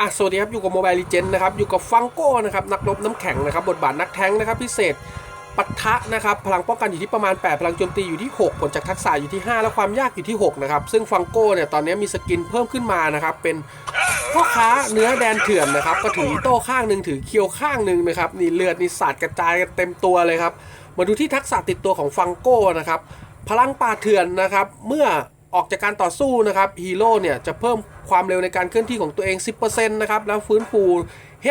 อะสวัสดีครับ อยู่กับโมบายลีเจนนะครับ อยู่กับฟังโก้นะครับ นักรบน้ำแข็งนะครับ บทบาทนักแท้งนะครับ พิเศษปะทะนะครับ พลังป้องกันอยู่ที่ประมาณ 8 พลังโจมตีอยู่ที่ 6 ผลจากทักษะอยู่ที่ 5 และความยากอยู่ที่ 6 นะครับ ซึ่งฟังโก้เนี่ย ตอนนี้มีสกินเพิ่มขึ้นมานะครับ เป็นพ่อค้าเนื้อแดนเถื่อนนะครับ ก็ถือโต้ข้างหนึ่งถือเคียวข้างหนึ่งนะครับ นี่เลือดนี่สาดกระจายกันเต็มตัวเลยครับ มาดูที่ทักษะติดตัวของฟังโก้นะครับ พลังป่าเถื่อนนะครับ เมื่อ ออกจากการต่อสู้นะครับฮีโร่เนี่ยจะเพิ่มความเร็วในการเคลื่อนที่ของตัวเอง 10%นะครับแล้วฟื้นฟู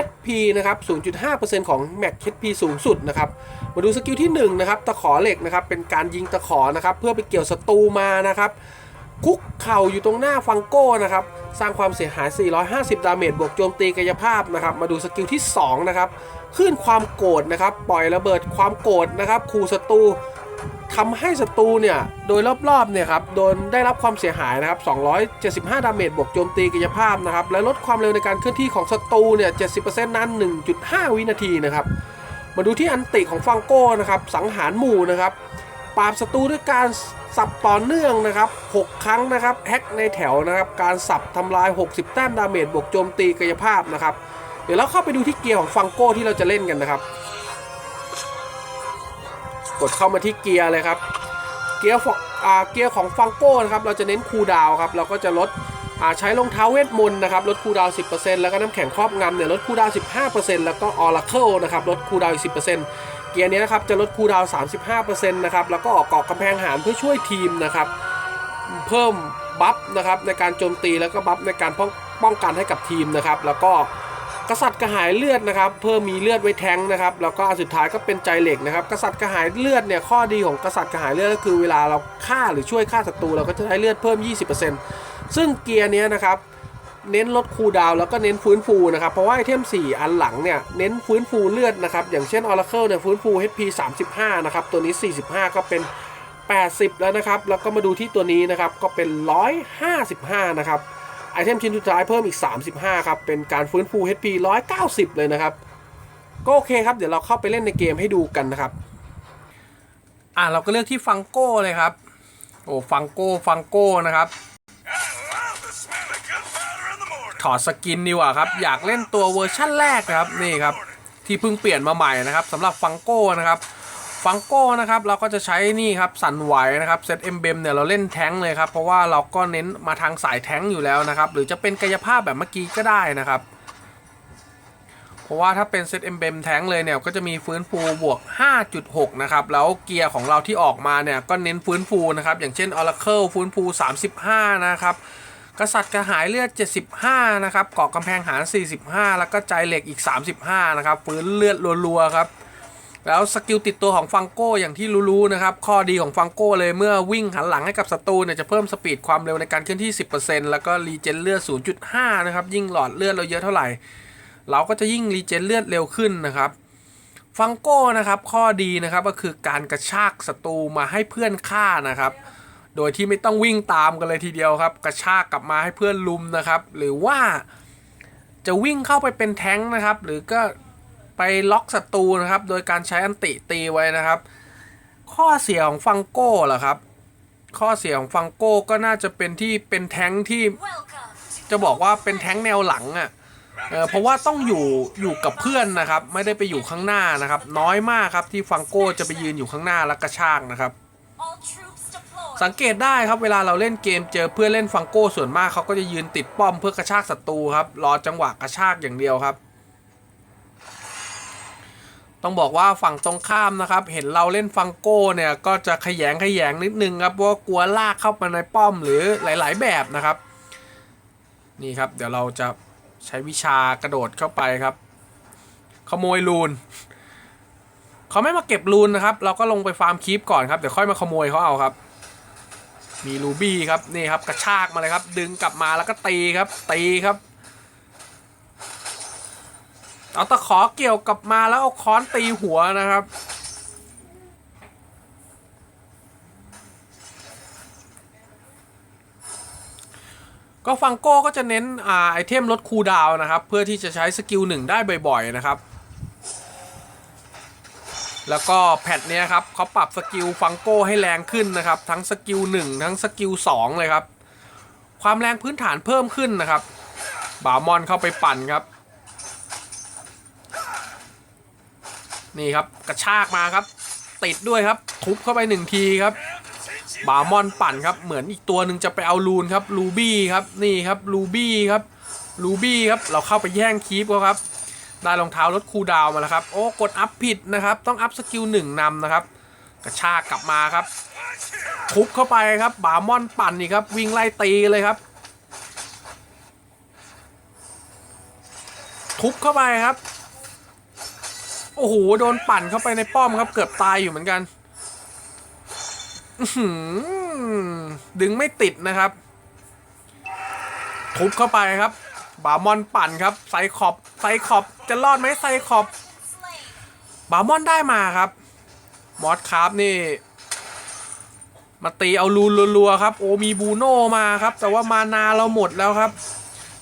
HP นะครับ 0.5%ของ Max HP สูงสุดนะครับ มาดูสกิลที่1นะครับตะขอเหล็กนะครับเป็นการยิงตะขอนะครับเพื่อไปเกี่ยวศัตรูมานะครับคุกเข่าอยู่ตรงหน้าฟังโก้นะครับสร้างความเสียหาย 450 ดาเมจบวกโจมตีกายภาพนะครับมาดูสกิลที่2นะครับคลื่นความโกรธนะครับปล่อยระเบิดความโกรธนะครับขู่ศัตรู ทำให้ศัตรูเนี่ยโดยรอบๆเนี่ยครับโดนได้รับความเสียหายนะครับ 275 ดาเมจบวกโจมตีกายภาพนะครับ และลดความเร็วในการเคลื่อนที่ของศัตรูเนี่ย 70%นั้น 1.5 วินาทีนะครับ มาดูที่อันติของฟังโก้นะครับ สังหารหมู่นะครับ ปราบศัตรูด้วยการสับต่อเนื่องนะครับ 6 ครั้งนะครับแฮกในแถวนะครับ การสับทำลาย 60 แต้มดาเมจบวกโจมตีกายภาพนะครับ เดี๋ยวเราเข้าไปดูที่เกียร์ของฟังโก้ที่เราจะเล่นกันนะครับ กดเข้ามาที่เกียร์เลยครับ เกียร์ฟเกียร์ของฟังโก้นะครับเราจะเน้นคูลดาวครับเราก็จะลดใช้รองเท้าเวทมนต์นะครับลดคูลดาว 10%แล้วก็น้ำแข็งครอบงำเนี่ยลดคูลดาว 15%แล้วก็ออร์เคิลนะครับลดคูลดาวอีก 10%เกียร์นี้นะครับจะลดคูลดาว 35%นะครับแล้วก็ออกเกาะกำแพงหารเพื่อช่วยทีมนะครับเพิ่มบัฟนะครับในการโจมตีแล้วก็บัฟในการป้องป้องกันให้กับทีมนะครับ แล้วก็ กษัตริย์กระหายเลือดนะครับ เพิ่มมีเลือดไว้แทงนะครับ แล้วก็อันสุดท้ายก็เป็นใจเหล็กนะครับ กษัตริย์กระหายเลือดเนี่ยข้อดีของกษัตริย์กระหายเลือดก็คือเวลาเราฆ่าหรือช่วยฆ่าศัตรูเราก็จะได้เลือดเพิ่ม 20%ซึ่งเกียร์เนี้ยนะครับเน้นลดคูลดาวน์แล้วก็เน้นฟื้นฟูนะครับ เพราะว่าไอเทม 4 อันหลังเนี่ย เน้นฟื้นฟูเลือดนะครับ อย่างเช่น Oracle เนี่ยฟื้นฟู HP 35 นะครับ ตัวนี้ 45 ก็เป็น 80 แล้วนะครับ แล้วก็มาดูที่ตัวนี้นะครับ ก็เป็น 155 นะครับ ไอเทมชิ้นสุดท้ายเพิ่มอีก 35 ครับ เป็นการฟื้นฟู HP 190 เลยนะครับ ก็โอเคครับ เดี๋ยวเราเข้าไปเล่นในเกมให้ดูกันนะครับ อะเราก็เลือกที่ฟังโก้เลยครับ โอ้ฟังโก้ฟังโก้นะครับ ถอดสกินดีกว่าครับ อยากเล่นตัวเวอร์ชั่นแรกนะครับ นี่ครับ ที่เพิ่งเปลี่ยนมาใหม่นะครับสำหรับฟังโก้นะครับ ฟังโก้นะครับเราก็จะใช้นี่ครับสันไหวนะครับเซตเอ็มเบมเนี่ยเราเล่นแท้งเลยครับ เพราะว่าเราก็เน้นมาทางสายแท้งอยู่แล้วนะครับ หรือจะเป็นกายภาพแบบเมื่อกี้ก็ได้นะครับ เพราะว่าถ้าเป็นเซตเอ็มเบมแท้งเลยเนี่ยก็จะมีฟื้นฟูบวก 5.6 นะครับ แล้วเกียร์ของเราที่ออกมาเนี่ยก็เน้นฟื้นฟูนะครับ อย่างเช่น Oracle ฟื้นฟู 35 นะครับกษัตริย์กระหายเลือด 75 นะครับเกาะกำแพงหาร 45 แล้วก็ใจเหล็กอีก 35 นะครับฟื้นเลือดรัวๆครับ แล้วสกิลติดตัวของฟังโก้อย่างที่รู้ๆนะครับ ข้อดีของฟังโก้เลยเมื่อวิ่งหันหลังให้กับศัตรูเนี่ยจะเพิ่มสปีดความเร็วในการเคลื่อนที่ 10%แล้วก็รีเจนเลือด 0.5 นะครับ ยิ่งหลอดเลือดเราเยอะเท่าไหร่ เราก็จะยิ่งรีเจนเลือดเร็วขึ้นนะครับฟังโก้นะครับข้อดีนะครับก็คือการกระชากศัตรูมาให้เพื่อนฆ่านะครับ โดยที่ไม่ต้องวิ่งตามกันเลยทีเดียวครับ กระชากกลับมาให้เพื่อนลุมนะครับ หรือว่าจะวิ่งเข้าไปเป็นแท้งนะครับ หรือก็ ไปล็อกศัตรูนะครับ โดยการใช้อันติตีไว้นะครับ ข้อเสียของฟังโก้เหรอครับ ข้อเสียของฟังโก้ก็น่าจะเป็นที่เป็นแท้งที่จะบอกว่าเป็นแท้งแนวหลังอะ่ะเออเพราะว่าต้องอยู่อยู่กับเพื่อนนะครับ ไม่ได้ไปอยู่ข้างหน้านะครับ น้อยมากครับที่ฟังโก้จะไปยืนอยู่ข้างหน้าแล้วกระชากนะครับ สังเกตได้ครับเวลาเราเล่นเกมเจอเพื่อนเล่นฟังโก้ส่วนมากเขาก็จะยืนติดป้อมเพื่อกระชากศัตรูครับรอจังหวะกระชากอย่างเดียวครับ ต้องบอกว่าฝั่งตรงข้ามนะครับ เห็นเราเล่นฟังโก้เนี่ยก็จะขยงขยงนิดนึงครับเพราะว่ากลัวลากเข้ามาในป้อมหรือหลาย ๆ แบบนะครับ นี่ครับเดี๋ยวเราจะใช้วิชากระโดดเข้าไปครับ ขโมยลูนเขาไม่มาเก็บลูนนะครับ เราก็ลงไปฟาร์มคีปก่อนครับเดี๋ยวค่อยมาขโมยเขาเอาครับ มีรูบี้ครับนี่ครับกระชากมาเลยครับ ดึงกลับมาแล้วก็ตีครับตีครับ เอาตะขอเกี่ยวกลับมาแล้วเอาค้อนตีหัวนะครับ ก็ฟังโก้ก็จะเน้นอ่าไอเทมลดคูดาวน์นะครับ เพื่อที่จะใช้สกิลหนึ่งได้บ่อยๆนะครับ แล้วก็แพทเนี้ยครับเขาปรับสกิลฟังโก้ให้แรงขึ้นนะครับ ทั้งสกิล1ทั้งสกิล2เลยครับ ความแรงพื้นฐานเพิ่มขึ้นนะครับ บามอนเข้าไปปั่นครับ นี่ครับกระชากมาครับ ติดด้วยครับ ทุบเข้าไปหนึ่งทีครับ บามอนปั่นครับ เหมือนอีกตัวหนึ่งจะไปเอาลูนครับลูบี้ครับนี่ครับลูบี้ครับลูบี้ครับเราเข้าไปแย่งคีปเขาครับ ได้รองเท้าลดคูดาวมาแล้วครับ โอ้กดอัพผิดนะครับ ต้องอัพสกิลหนึ่งนำนะครับ กระชากกลับมาครับ ทุบเข้าไปครับบามอนปั่นนี่ครับ วิ่งไล่ตีเลยครับ ทุบเข้าไปครับ โอ้โห โดนปั่นเข้าไปในป้อมครับ เกือบตายอยู่เหมือนกัน ดึงไม่ติดนะครับ ทุบเข้าไปครับ บามอนปั่นครับ ไซคอบไซคอบจะรอดไหมไซคอบบามอนได้มาครับ มอสคราฟนี่ มาตีเอาลูนรัวๆครับ โอ้มีบูโน่มาครับ แต่ว่ามานาเราหมดแล้วครับ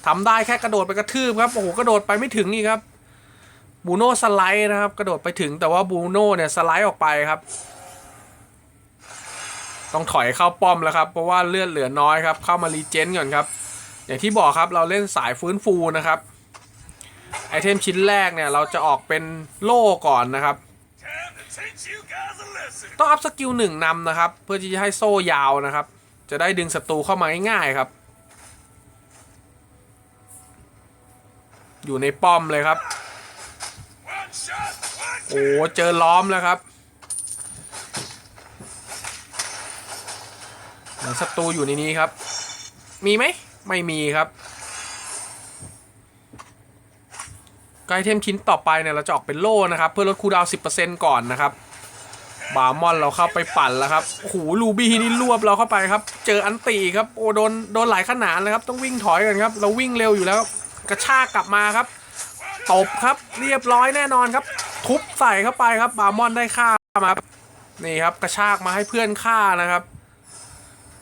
ทำได้แค่กระโดดไปกระทืบครับ โอ้โห กระโดดไปไม่ถึงนี่ครับ บูโน่สไลด์นะครับ กระโดดไปถึงแต่ว่าบูโน่เนี่ยสไลด์ออกไปครับ ต้องถอยเข้าป้อมแล้วครับ เพราะว่าเลือดเหลือน้อยครับ เข้ามารีเจนก่อนครับ อย่างที่บอกครับเราเล่นสายฟื้นฟูนะครับไอเทมชิ้นแรกเนี่ยเราจะออกเป็นโล่ก่อนนะครับ ต้องอัพสกิลหนึ่งนำนะครับ เพื่อที่จะให้โซ่ยาวนะครับ จะได้ดึงศัตรูเข้ามาง่ายๆครับ อยู่ในป้อมเลยครับ โอ้เจอล้อมแล้วครับเหมือนศัตรูอยู่ในนี้ครับ มีไหมไม่มีครับไอเทมชิ้นต่อไปเนี่ยเราจะออกเป็นโล่นะครับ เพื่อลดคูดาวน์10%ก่อนนะครับบาร์มอนเราเข้าไปปั่นแล้วครับโอ้โหลูบี้นี่รวบเราเข้าไปครับ เจออันตีครับโอ้โดนโดนหลายขนาดเลยครับ ต้องวิ่งถอยกันครับ เราวิ่งเร็วอยู่แล้ว กระชากกลับมาครับ ตบครับเรียบร้อยแน่นอนครับ ทุบใส่เข้าไปครับบาร์มอนได้ฆ่ามาครับนี่ครับกระชากมาให้เพื่อนฆ่านะครับ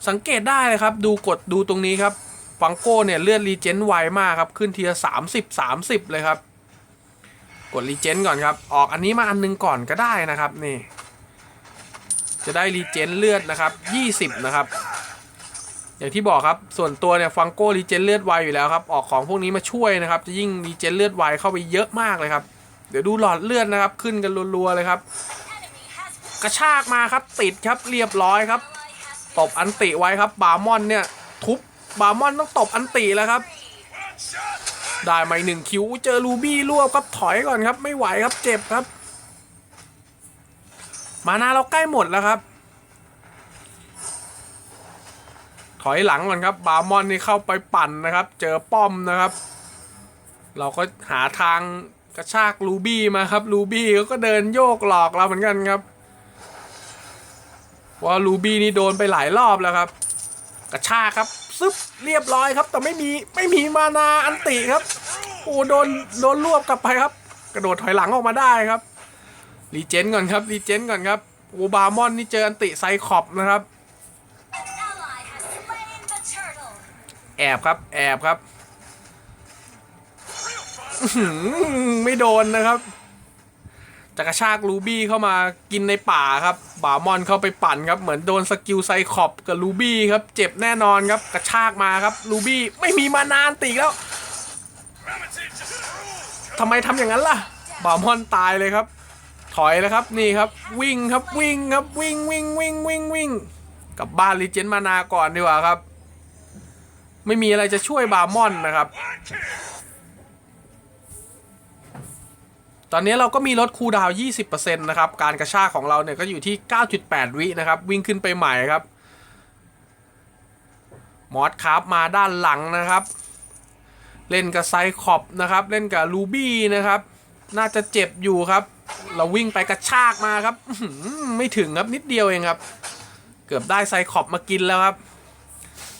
สังเกตได้เลยครับ ดูกดดูตรงนี้ครับฟังโก้เนี่ยเลือดรีเจนไวมากครับขึ้นทีละสามสิบสามสิบเลยครับ กดรีเจนก่อนครับ ออกอันนี้มาอันนึงก่อนก็ได้นะครับนี่ จะได้รีเจนเลือดนะครับ20นะครับ อย่างที่บอกครับส่วนตัวเนี่ยฟังโก้รีเจนเลือดไวอยู่แล้วครับออกของพวกนี้มาช่วยนะครับ จะยิ่งรีเจนเลือดไวเข้าไปเยอะมากเลยครับ เดี๋ยวดูหลอดเลือดนะครับ ขึ้นกันรัวๆเลยครับ กระชากมาครับติดครับเรียบร้อยครับตบอันติไว้ครับบาร์มอนเนี่ย ทุบบาร์มอนต้องตบอันติแล้วครับ ได้มาอีกหนึ่งคิวเจอรูบี้รวบครับถอยก่อนครับ ไม่ไหวครับเจ็บครับ มานาเราใกล้หมดแล้วครับ ถอยหลังก่อนครับ บาร์มอนนี่เข้าไปปั่นนะครับ เจอป้อมนะครับ เราก็หาทาง ระชากรูบี้มาครับรูบี้เขาก็เดินโยกหลอกเราเหมือนกันครับว่ารูบี้นี่โดนไปหลายรอบแล้วครับ กระชากครับซึบเรียบร้อยครับ แต่ไม่มีไม่มีมานาอันติครับโอ้โดนโดนรวบกลับไปครับ กระโดดถอยหลังออกมาได้ครับรีเจนก่อนครับรีเจนก่อนครับโอบามอนนี่เจออันติไซคอบนะครับ An ally has slain the turtle. แอบครับแอบครับ ไม่โดนนะครับจะกระชากรูบี้เข้ามากินในป่าครับ บามอนเข้าไปปั่นครับ เหมือนโดนสกิลไซคอบกับรูบี้ครับ เจ็บแน่นอนครับ กระชากมาครับรูบี้ไม่มีมานานติแล้วทำไมทำอย่างนั้นล่ะ บามอนตายเลยครับ ถอยแล้วครับนี่ครับ วิ่งครับวิ่งครับวิ่งวิ่งวิ่งวิ่งวิ่งกับบ้านรีเจนมานาก่อนดีกว่าครับ ไม่มีอะไรจะช่วยบามอนนะครับ ตอนนี้เราก็มีลดคูลดาวน์20%นะครับ การกระชากของเราเนี่ยก็อยู่ที่ 9.8 วินะครับ วิ่งขึ้นไปใหม่ครับ มอสครับมาด้านหลังนะครับ เล่นกับไซคอบนะครับ เล่นกับลูบี้นะครับ น่าจะเจ็บอยู่ครับ เราวิ่งไปกระชากมาครับ ไม่ถึงครับนิดเดียวเองครับ เกือบได้ไซคอบมากินแล้วครับ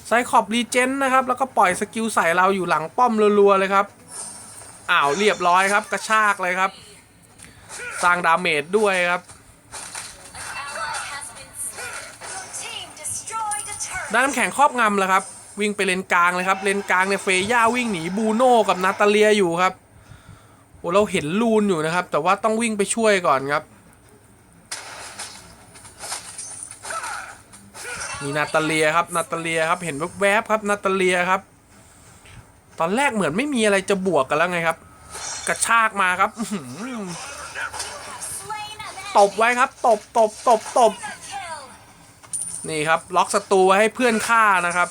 ไซคอบรีเจนนะครับ แล้วก็ปล่อยสกิลใส่เราอยู่หลังป้อมรัวๆเลยครับ อ้าวเรียบร้อยครับ กระชากเลยครับ สร้างดาเมจด้วยครับด้านน้ำแข็งครอบงำแล้วครับ วิ่งไปเลนกลางเลยครับ เลนกลางเนี่ยเฟย่าวิ่งหนีบูโน่กับนาตาเลียอยู่ครับโอ้เราเห็นลูนอยู่นะครับ แต่ว่าต้องวิ่งไปช่วยก่อนครับมีนาตาเลียครับนาตาเลียครับเห็นแวบๆครับนาตาเลียครับ ตอนแรกเหมือนไม่มีอะไรจะบวกกันแล้วไงครับ กระชากมาครับตบไว้ครับตบตบตบตบนี่ครับ ล็อกศัตรูไว้ให้เพื่อนฆ่านะครับ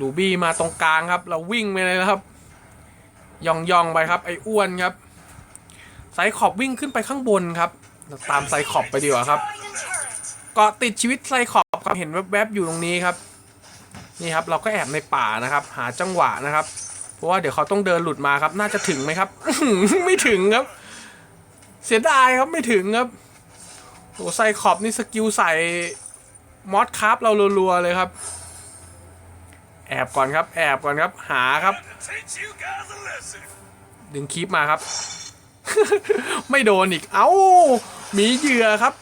ลูบี้มาตรงกลางครับ เราวิ่งไปเลยนะครับย่องย่องไปครับ ไอ้อ้วนครับไซขอบวิ่งขึ้นไปข้างบนครับ ตามไซขอบไปดีกว่าครับ เกาะติดชีวิตไซขอบ ครับเห็นแวบๆอยู่ตรงนี้ครับ นี่ครับเราก็แอบในป่านะครับ หาจังหวะนะครับ เพราะว่าเดี๋ยวเขาต้องเดินหลุดมาครับ น่าจะถึงไหมครับ ไม่ถึงครับ เสียดายครับไม่ถึงครับโอ้ไซขอบนี่สกิลใส่มอสคราฟเรารัวๆเลยครับ แอบก่อนครับ แอบก่อนครับ หาครับ ดึงคลิปมาครับ ไม่โดนอีก เอ้ามีเหยื่อครับ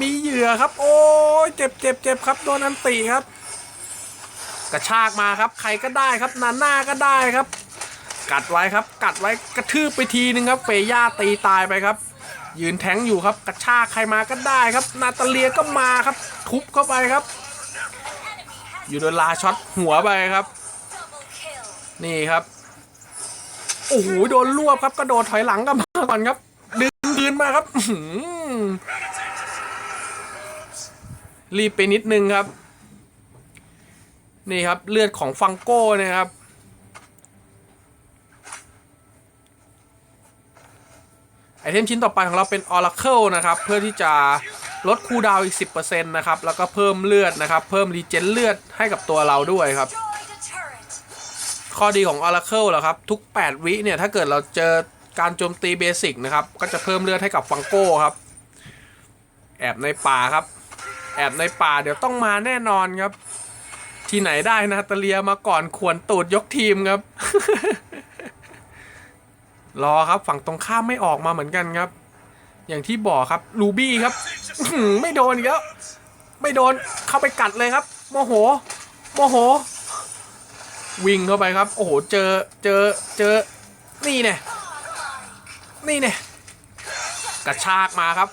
มีเหยื่อครับ โอ้ยเจ็บเจ็บเจ็บครับโดนอันติครับ กระชากมาครับ ใครก็ได้ครับนาน่าก็ได้ครับ กัดไว้ครับ กัดไว้กระทืบไปทีนึงครับ เฟย่าตีตายไปครับ ยืนแทงอยู่ครับ กระชากใครมาก็ได้ครับ นาตาเลียก็มาครับ ทุบเข้าไปครับ Enemy has ยูโดนลาช็อตหัวไปครับ นี่ครับโอ้โหโดนรวบครับกระโดดถอยหลังกลันมาก่อนครับ ดึงคืนมาครับ รีบไปนิดนึงครับ นี่ครับเลือดของฟังโก้เนะครับ ไอเทมชิ้นต่อไปของเราเป็น Oracle นะครับ เพื่อที่จะลดคูดาวอีก 10%นะครับ แล้วก็เพิ่มเลือดนะครับ เพิ่มรีเจนเลือดให้กับตัวเราด้วยครับ ข้อดีของ Oracle เหรอครับ ทุก 8 วิเนี่ย ถ้าเกิดเราเจอการโจมตีเบสิกนะครับ ก็จะเพิ่มเลือดให้กับฟังโก้ครับ แอบในป่าครับ แอบในป่าเดี๋ยวต้องมาแน่นอนครับ ที่ไหนได้นาตาเลียมาก่อนขวนตูดยกทีมครับ รอครับฝั่งตรงข้ามไม่ออกมาเหมือนกันครับ อย่างที่บอกครับลูบี้ครับไม่โดนอีกแล้วไม่โดนเข้าไปกัดเลยครับ โมโห โมโห วิ่งเข้าไปครับ โอ้โหเจอเจอเจอนี่เนี่ยนี่เนี่ยกระชากมาครับ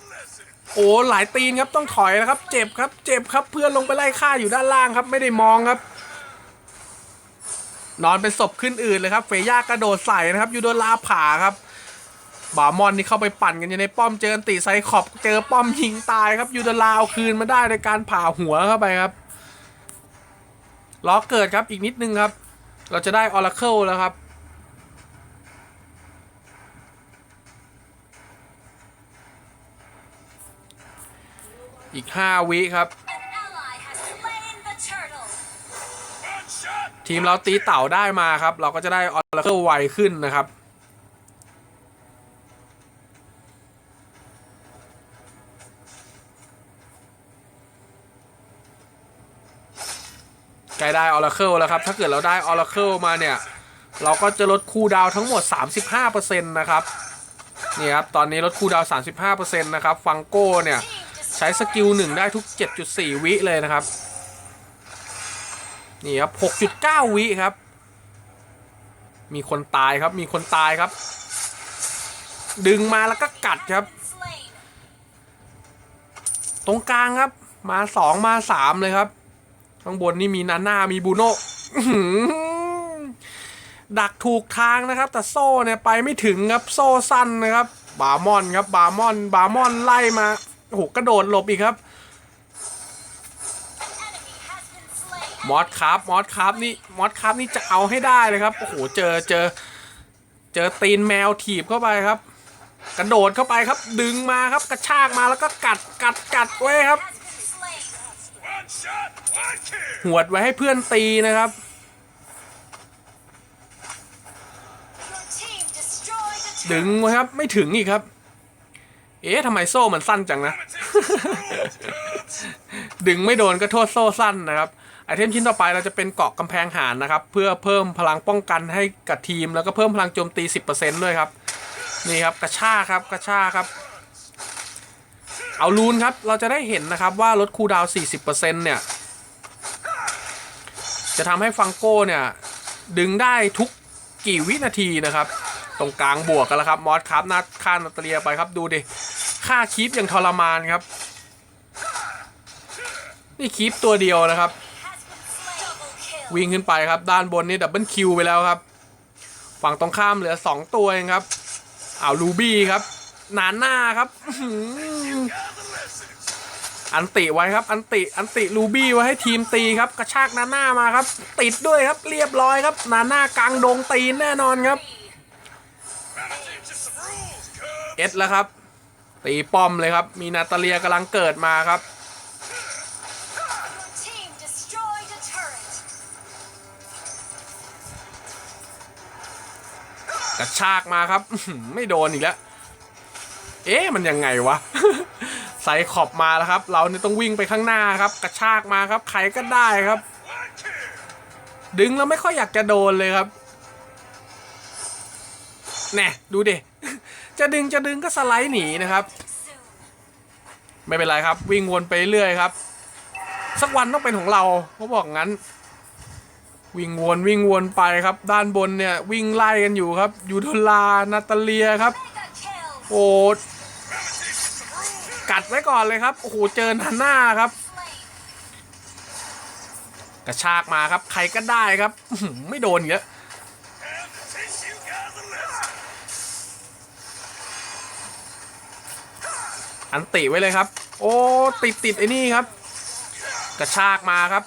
โอ้หลายตีนครับต้องถอยแล้วครับ เจ็บครับ เจ็บครับเพื่อนลงไปไล่ฆ่าอยู่ด้านล่างครับ ไม่ได้มองครับ นอนเป็นศพขึ้นอื่นเลยครับ เฟย่ากระโดดใส่นะครับยูโดลาผ่าครับบามอนนี่เข้าไปปั่นกันอยู่ในป้อมเจออันติไซคอบเจอป้อมยิงตายครับยูโดลาเอาคืนมาได้โดยการผ่าหัวเข้าไปครับล้อเกิดครับอีกนิดนึงครับ เราจะได้ Oracle แล้วครับ อีก 5 วิครับ An ally has slain the turtle. One shot. ทีมเราตีเต่าได้มาครับ เราก็จะได้ Oracle ไวขึ้นนะครับ ใกล้ได้ Oracle แล้วครับ ถ้าเกิดเราได้ Oracle มาเนี่ย เราก็จะลดคูลดาวน์ทั้งหมด 35%นะครับนี่ครับ ตอนนี้ลดคูลดาวน์35%นะครับ ฟังโก้เนี่ย Team ใช้สกิลหนึ่งได้ทุก 7.4 วิเลยนะครับ นี่ครับ 6.9 วิครับ มีคนตายครับ มีคนตายครับ ดึงมาแล้วก็กัดครับ ตรงกลางครับ มาสองมาสามเลยครับ ข้างบนนี่มีนาน่ามีบูโน่ดักถูกทางนะครับ แต่โซ่เนี่ยไปไม่ถึงครับ โซ่สั้นนะครับ บาร์มอนครับ บาร์มอน บาร์มอนไล่มา โอ้โหกระโดดหลบอีกครับ มอสครับมอสครับนี่มอสครับนี่จะเอาให้ได้เลยครับ โอ้โห เจอเจอ เจอตีนแมวถีบเข้าไปครับ กระโดดเข้าไปครับ ดึงมาครับกระชากมาแล้วก็กัดกัดกัดไว้ครับ หวดไว้ให้เพื่อนตีนะครับดึงไว้ครับ ไม่ถึงอีกครับ เอ๊ะทำไมโซ่มันสั้นจังนะ ดึงไม่โดนก็โทษโซ่สั้นนะครับ ไอเทมชิ้นต่อไปเราจะเป็นเกาะกำแพงหานนะครับ เพื่อเพิ่มพลังป้องกันให้กับทีม แล้วก็เพิ่มพลังโจมตี 10%ด้วยครับ นี่ครับกระชากครับกระชากครับ เอาลูนครับ เราจะได้เห็นนะครับว่าลดคูลดาวน์40%เนี่ย จะทำให้ฟังโก้เนี่ย ดึงได้ทุกกี่วินาทีนะครับตรงกลางบวกกันแล้วครับ มอสครับนัดฆ่านาตาเลียไปครับดูดิ ฆ่าคีปอย่างทรมานครับ นี่คีปตัวเดียวนะครับ วิ่งขึ้นไปครับ ด้านบนนี่ดับเบิลคิวไปแล้วครับ ฝั่งตรงข้ามเหลือ 2 ตัวเองครับอ้าวลูบี้ครับนานหน้าครับอันติไว้ครับอันติอันติลูบี้ไว้ให้ทีมตีครับ กระชากนาน่ามาครับ ติดด้วยครับเรียบร้อยครับ นาน่ากลางดงตีนแน่นอนครับ เอสแล้วครับ ตีป้อมเลยครับ มีนาตาเลียกำลังเกิดมาครับ กระชากมาครับ ไม่โดนอีกแล้ว เอ๊ะ มันยังไงวะ ใส่ขอบมาแล้วครับ เราเนี่ยต้องวิ่งไปข้างหน้าครับ กระชากมาครับ ใครก็ได้ครับ ดึงแล้วไม่ค่อยอยากจะโดนเลยครับ แน่ ดูดิ จะดึงจะดึงก็สไลด์หนีนะครับ Soon. ไม่เป็นไรครับ วิ่งวนไปเรื่อยครับ สักวันต้องเป็นของเราเขาบอกงั้น วิ่งวนวิ่งวนไปครับ ด้านบนเนี่ยวิ่งไล่กันอยู่ครับ ยูโดลานาตาเลียครับ Mega kill. โอ้ Better teach you some rules. กัดไว้ก่อนเลยครับโอ้โหเจอนาน่าครับ Slain. กระชากมาครับ ใครก็ได้ครับอื้อหือไม่โดนอีกแล้ อันติไว้เลยครับ โอ้ติดติดไอ้นี่ครับ กระชากมาครับ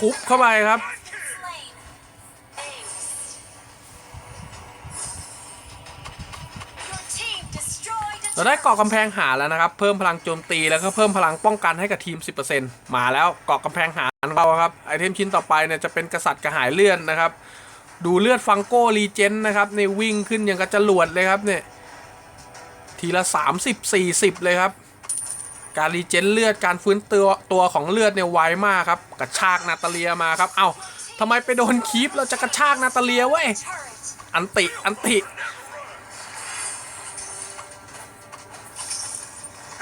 ทุบเข้าไปครับ เราได้เกาะกำแพงหาแล้วนะครับ เพิ่มพลังโจมตีแล้วก็เพิ่มพลังป้องกันให้กับทีม 10%มาแล้วเกาะกำแพงหาเราครับไอเทมชิ้นต่อไปเนี่ยจะเป็นกษัตริย์กระหายเลือดนะครับ ดูเลือดฟังโก้รีเจนนะครับในวิ่งขึ้นอย่างกระจรวดเลยครับเนี่ย ทีละ 30 40 เลยครับ การรีเจนเลือดการฟื้นตัวตัวของเลือดเนี่ยไวมากครับ กระชากนาตาเลียมาครับ เอ้าทำไมไปโดนคีปเราจะกระชากนาตาเลียเว้ย อันติ อันติ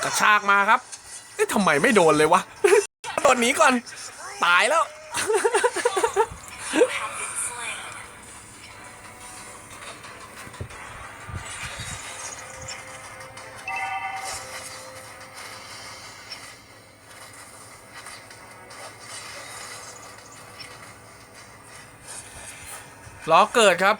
กระชากมาครับเอ๊ะทำไมไม่โดนเลยวะ โดนหนีก่อน ตายแล้ว ล้อเกิดครับ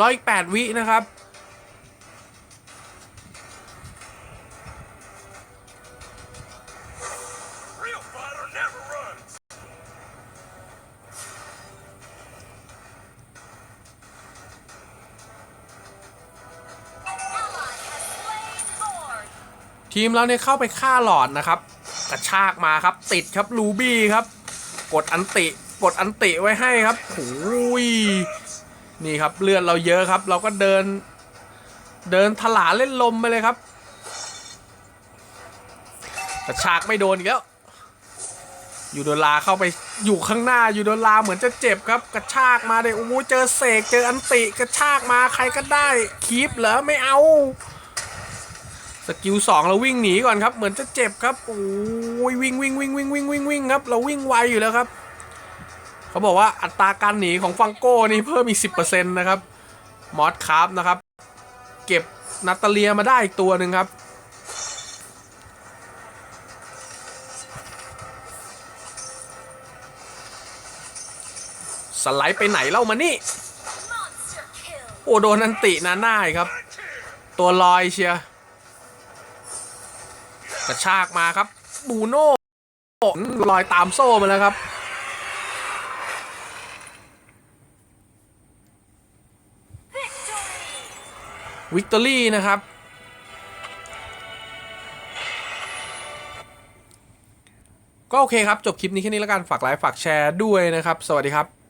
ร้อยแปดวินะครับ ทีมเราเนี่ยเข้าไปฆ่าหลอดนะครับ กระชากมาครับติดครับลูบี้ครับ กดอันติกดอันติไว้ให้ครับโอ้ยนี่ครับเลือดเราเยอะครับ เราก็เดิน เดินถลาเล่นลมไปเลยครับกระชากไม่โดนอีกแล้วยูโดลาเข้าไปอยู่ข้างหน้ายูโดลาเหมือนจะเจ็บครับ กระชากมาเลยโอ้โหเจอเสกเจออันติกระชากมาใครก็ได้คีปเหรอไม่เอา สกิลสองเราวิ่งหนีก่อนครับ เหมือนจะเจ็บครับโอ้ยวิ่งวิ่งวิ่งวิ่งวิ่งวิ่งวิ่งครับ เราวิ่งไวอยู่แล้วครับ เขาบอกว่าอัตราการหนีของฟังโก้นี่เพิ่มอีกสิบเปอร์เซ็นต์นะครับมอสคาร์ฟนะครับ เก็บนาตาเลียมาได้อีกตัวหนึ่งครับ สไลด์ไปไหนเล่ามานี่ โอ้โดนอันตินาหน่าครับ ตัวลอยเชียร์ กระชากมาครับ บูโน่ลอยตามโซ่มาแล้วครับวิกตอรี่นะครับ ก็โอเคครับ จบคลิปนี้แค่นี้แล้วกัน ฝากไลค์ ฝากแชร์ด้วยนะครับ สวัสดีครับ